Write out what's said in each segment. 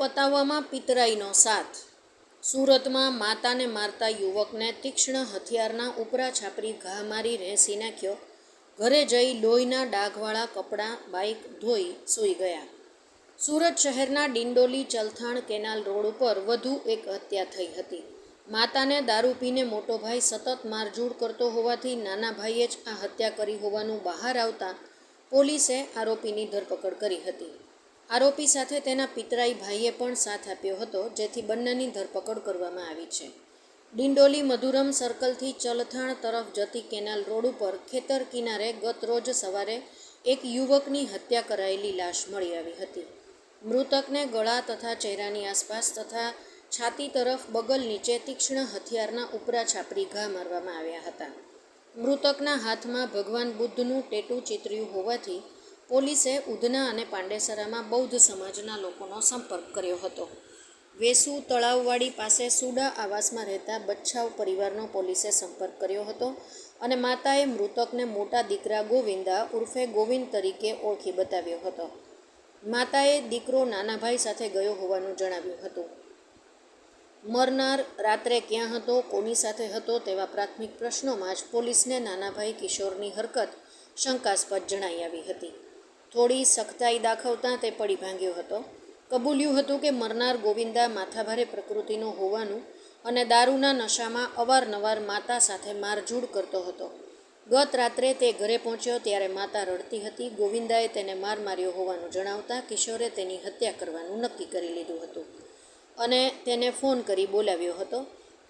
પતાવવામાં પિતરાઈનો સાથ. સુરતમાં માતાને મારતા યુવકને તીક્ષ્ણ હથિયારના ઉપરા છાપરી ઘા મારી રેસી નાખ્યો. ઘરે જઈ લોહીના ડાઘવાળા કપડાં, બાઇક ધોઈ સૂઈ ગયા. સુરત શહેરના ડિંડોલી ચલથાણ કેનાલ રોડ ઉપર વધુ એક હત્યા થઈ હતી. માતાને દારૂ પીને મોટો ભાઈ સતત મારઝૂડ કરતો હોવાથી નાના ભાઈએ જ આ હત્યા કરી હોવાનું બહાર આવતા પોલીસે આરોપીની ધરપકડ કરી હતી. આરોપી સાથે તેના પિતરાઈ ભાઈએ પણ સાથ આપ્યો હતો, જેથી બંનેની ધરપકડ કરવામાં આવી છે. ડિંડોલી મધુરમ સર્કલથી ચલથાણ તરફ જતી કેનાલ રોડ ઉપર ખેતર કિનારે ગત રોજ સવારે એક યુવકની હત્યા કરાયેલી લાશ મળી આવી હતી. મૃતકને ગળા તથા ચહેરાની આસપાસ તથા છાતી તરફ બગલ નીચે તીક્ષ્ણ હથિયારના ઉપરા છાપરી ઘા મારવામાં આવ્યા હતા. મૃતકના હાથમાં ભગવાન બુદ્ધનું ટેટુ ચિતર્યું હોવાથી પોલીસે ઉધના અને પાંડેસરામાં બૌદ્ધ સમાજના લોકોનો સંપર્ક કર્યો હતો. વેસુ તળાવવાડી પાસે સુડા આવાસમાં રહેતા બચ્છાવ પરિવારનો પોલીસે સંપર્ક કર્યો હતો અને માતાએ મૃતકને મોટા દીકરા ગોવિંદા ઉર્ફે ગોવિંદ તરીકે ઓળખી બતાવ્યો હતો. માતાએ દીકરો નાનાભાઈ સાથે ગયો હોવાનું જણાવ્યું હતું. મરનાર રાત્રે ક્યાં હતો, કોની સાથે હતો તેવા પ્રાથમિક પ્રશ્નોમાં જ પોલીસને નાનાભાઈ કિશોરની હરકત શંકાસ્પદ જણાઈ આવી હતી. થોડી સખ્તાઈ દાખવતા તે પડી ભાંગ્યો હતો. કબૂલ્યું હતું કે મરનાર ગોવિંદા માથાભારે પ્રકૃતિનો હોવાનું અને દારૂના નશામાં અવારનવાર માતા સાથે મારઝૂડ કરતો હતો. ગત રાત્રે તે ઘરે પહોંચ્યો ત્યારે માતા રડતી હતી. ગોવિંદાએ તેને માર માર્યો હોવાનું જણાવતા કિશોરે તેની હત્યા કરવાનું નક્કી કરી લીધું હતું અને તેને ફોન કરી બોલાવ્યો હતો.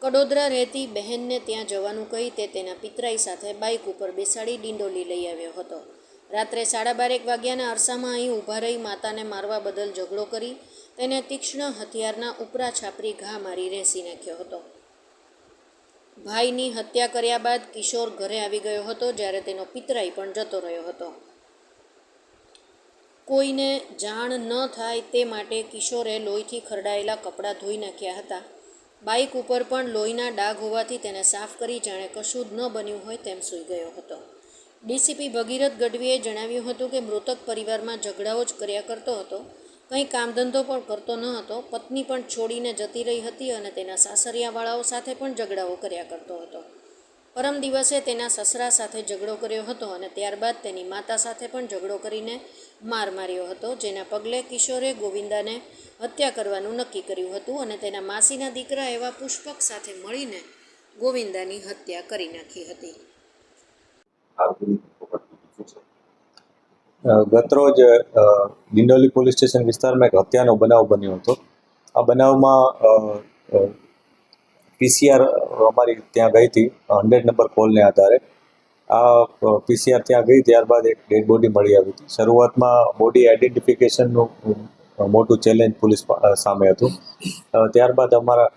કડોદરા રહેતી બહેનને ત્યાં જવાનું કહી તે તેના પિતરાઈ સાથે બાઇક ઉપર બેસાડી ડિંડોલી લઈ આવ્યો હતો. રાત્રે સાડા બારેક વાગ્યાના અરસામાં અહીં ઊભા રહી માતાને મારવા બદલ ઝઘડો કરી તેને તીક્ષ્ણ હથિયારના ઉપરા છાપરી ઘા મારી રેસી નાખ્યો હતો. ભાઈની હત્યા કર્યા બાદ કિશોર ઘરે આવી ગયો હતો જ્યારે તેનો પિતરાઈ પણ જતો રહ્યો હતો. કોઈને જાણ ન થાય તે માટે કિશોરે લોહીથી ખરડાયેલા કપડાં ધોઈ નાખ્યા હતા. બાઇક ઉપર પણ લોહીના ડાઘ હોવાથી તેને સાફ કરી જાણે કશું જ ન બન્યું હોય તેમ સૂઈ ગયો હતો. ડીસીપી ભગીરથ ગઢવીએ જણાવ્યું હતું કે મૃતક પરિવારમાં ઝઘડાઓ જ કર્યા કરતો હતો. કંઈ કામધંધો પણ કરતો ન હતો. પત્ની પણ છોડીને જતી રહી હતી અને તેના સાસરિયાવાળાઓ સાથે પણ ઝઘડાઓ કર્યા કરતો હતો. પરમ દિવસે તેના સસરા સાથે ઝઘડો કર્યો હતો અને ત્યારબાદ તેની માતા સાથે પણ ઝઘડો કરીને માર માર્યો હતો, જેના પગલે કિશોરે ગોવિંદાને હત્યા કરવાનું નક્કી કર્યું હતું અને તેના માસીના દીકરા એવા પુષ્પક સાથે મળીને ગોવિંદાની હત્યા કરી નાખી હતી. ગતરોજ ડિંડોલી પોલીસ સ્ટેશન વિસ્તારમાં એક હત્યાનો બનાવ બન્યો હતો. આ બનાવમાં પીસીઆર અમારી ત્યાં ગઈ હતી, હંડ્રેડ નંબર કોલને આધારે. આ પીસીઆર ત્યાં ગઈ ત્યારબાદ એક ડેડ બોડી મળી આવી હતી. શરૂઆતમાં બોડી આઈડેન્ટિફિકેશનનું મોટું ચેલેન્જ પોલીસ સામે હતું. ત્યારબાદ અમારા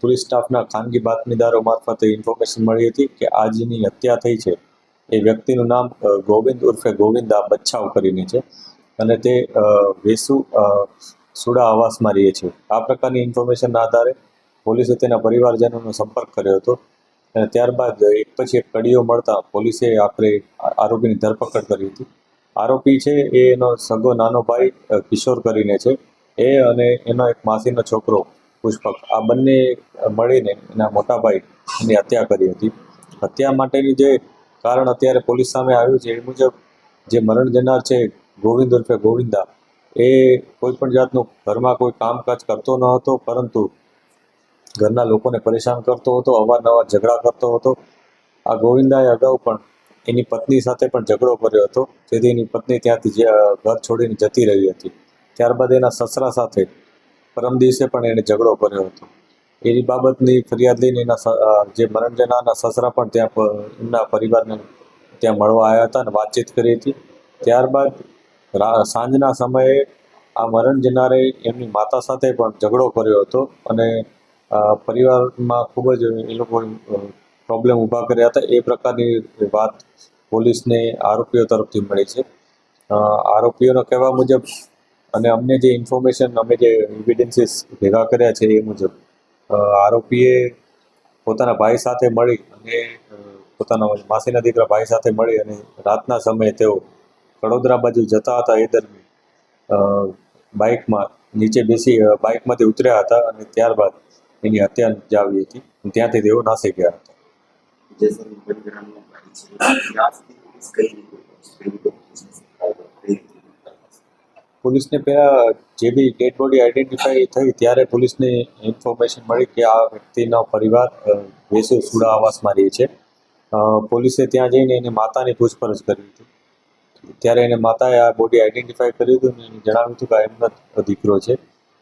પોલીસ સ્ટાફના ખાનગી બાતમીદારો મારફતે ઇન્ફોર્મેશન મળી હતી કે આજની હત્યા થઈ છે. એ વ્યક્તિનું નામ ગોવિંદ ઉર્ફે ગોવિંદા બચ્છાવ કરીને છે. અને તે વેસુ સુડા આવાસમાં રહે છે. આ પ્રકારની ઇન્ફોર્મેશનના આધારે પોલીસે તેના પરિવારજનોનો સંપર્ક કર્યો હતો. અને ત્યારબાદ એક પછી એક કડીઓ મળતા પોલીસે આખરે આરોપીની ધરપકડ કરી હતી. આરોપી છે એ એનો સગો નાનો ભાઈ કિશોર કરીને છે. એ અને એનો એક માસીનો છોકરો પુષ્પક. આ બંને મળીને એના મોટા ભાઈ એની હત્યા કરી હતી. હત્યા માટેની જે કારણ અત્યારે પોલીસ સામે આવ્યું છે, એ મુજબ જે મરણ જનાર છે, ગોવિંદ ઉર્ફે ગોવિંદા, એ કોઈ પણ જાતનું ઘરમાં કોઈ કામકાજ કરતો ન હતો, પરંતુ ઘરના લોકોને પરેશાન કરતો હતો, અવારનવાર ઝઘડા કરતો હતો. આ ગોવિંદાએ અગાઉ પણ એની પત્ની સાથે પણ ઝઘડો કર્યો હતો, જેથી એની પત્ની ત્યાંથી ઘર છોડીને જતી રહી હતી. ત્યારબાદ એના સસરા સાથે પરમ દિવસે પણ એણે ઝઘડો કર્યો હતો. એની બાબતની ફરિયાદ લઈને એના જે મરણ જનારના સસરા પણ ત્યાં એમના પરિવારને ત્યાં મળવા આવ્યા હતા અને વાતચીત કરી હતી. ત્યારબાદ સાંજના સમયે આ મરણ જનારે એમની માતા સાથે પણ ઝઘડો કર્યો હતો અને પરિવારમાં ખૂબ જ એ લોકો પ્રોબ્લેમ ઊભા કર્યા હતા. એ પ્રકારની વાત પોલીસને આરોપીઓ તરફથી મળી છે. આરોપીઓના કહેવા મુજબ અને અમને જે ઇન્ફોર્મેશન, અમે જે એવિડન્સીસ ભેગા કર્યા છે એ મુજબ આરોપીએ પોતાના ભાઈ સાથે મળી અને પોતાના માસીના દીકરા ભાઈ સાથે મળી અને રાતના સમયે તેઓ કડોદરા બાજુ જતા હતા એ દરમિયાન. બાઇકમાં નીચે બેસી બાઇકમાંથી ઉતર્યા હતા અને ત્યારબાદ એની હત્યા જાવી હતી ત્યાંથી તેઓ નાસી ગયા હતા. પોલીસને પહેલાં જે બી ડેડ બોડી આઈડેન્ટિફાઈ થઈ ત્યારે પોલીસને ઇન્ફોર્મેશન મળી કે આ વ્યક્તિનો પરિવાર વેસુ સુડા આવાસમાં રહે છે. પોલીસે ત્યાં જઈને એની માતાની પૂછપરછ કરી હતી. ત્યારે એને માતાએ આ બોડી આઈડેન્ટિફાઈ કર્યું હતું અને જણાવ્યું હતું કે એમનો દીકરો છે.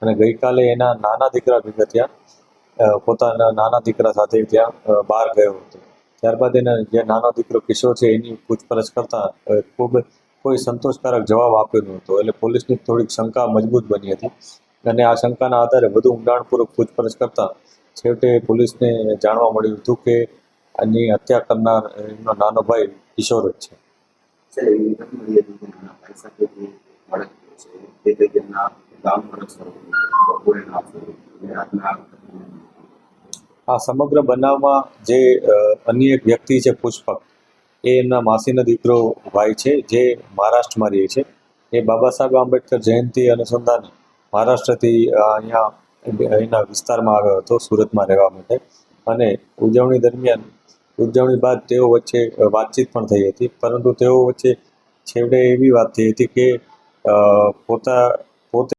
અને ગઈકાલે એના નાના દીકરા ભેગા ત્યાં પોતાના નાના દીકરા સાથે ત્યાં બહાર ગયો હતો. ત્યારબાદ એના જે નાનો દીકરો કિશોર છે એની પૂછપરછ કરતાં ખૂબ કોઈ સંતોષકારક જવાબ આપ્યો ન હતો. એટલે પોલીસની થોડીક શંકા મજબૂત બની હતી. અને આ શંકાના આધારે વધુ ઊંડાણપૂર્વક પૂછપરછ કરતાં છેવટે પોલીસને જાણવા મળ્યું હતું કે આની હત્યા કરનાર એમનો નાનો ભાઈ કિશોર જ છે. આ સમગ્ર બનાવમાં જે અન્ય એક વ્યક્તિ છે પુષ્પક એ એમના માસીનો દીકરો ભાઈ છે, જે મહારાષ્ટ્રમાં રહે છે. એ બાબા સાહેબ આંબેડકર જયંતિ અનુસંધાને મહારાષ્ટ્રથી અહીંયા, અહીંના વિસ્તારમાં આવ્યો હતો, સુરતમાં રહેવા માટે. અને ઉજવણી દરમિયાન, ઉજવણી બાદ તેઓ વચ્ચે વાતચીત પણ થઈ હતી. પરંતુ તેઓ વચ્ચે છેવટે એવી વાત થઈ હતી કે પોતા, પોતે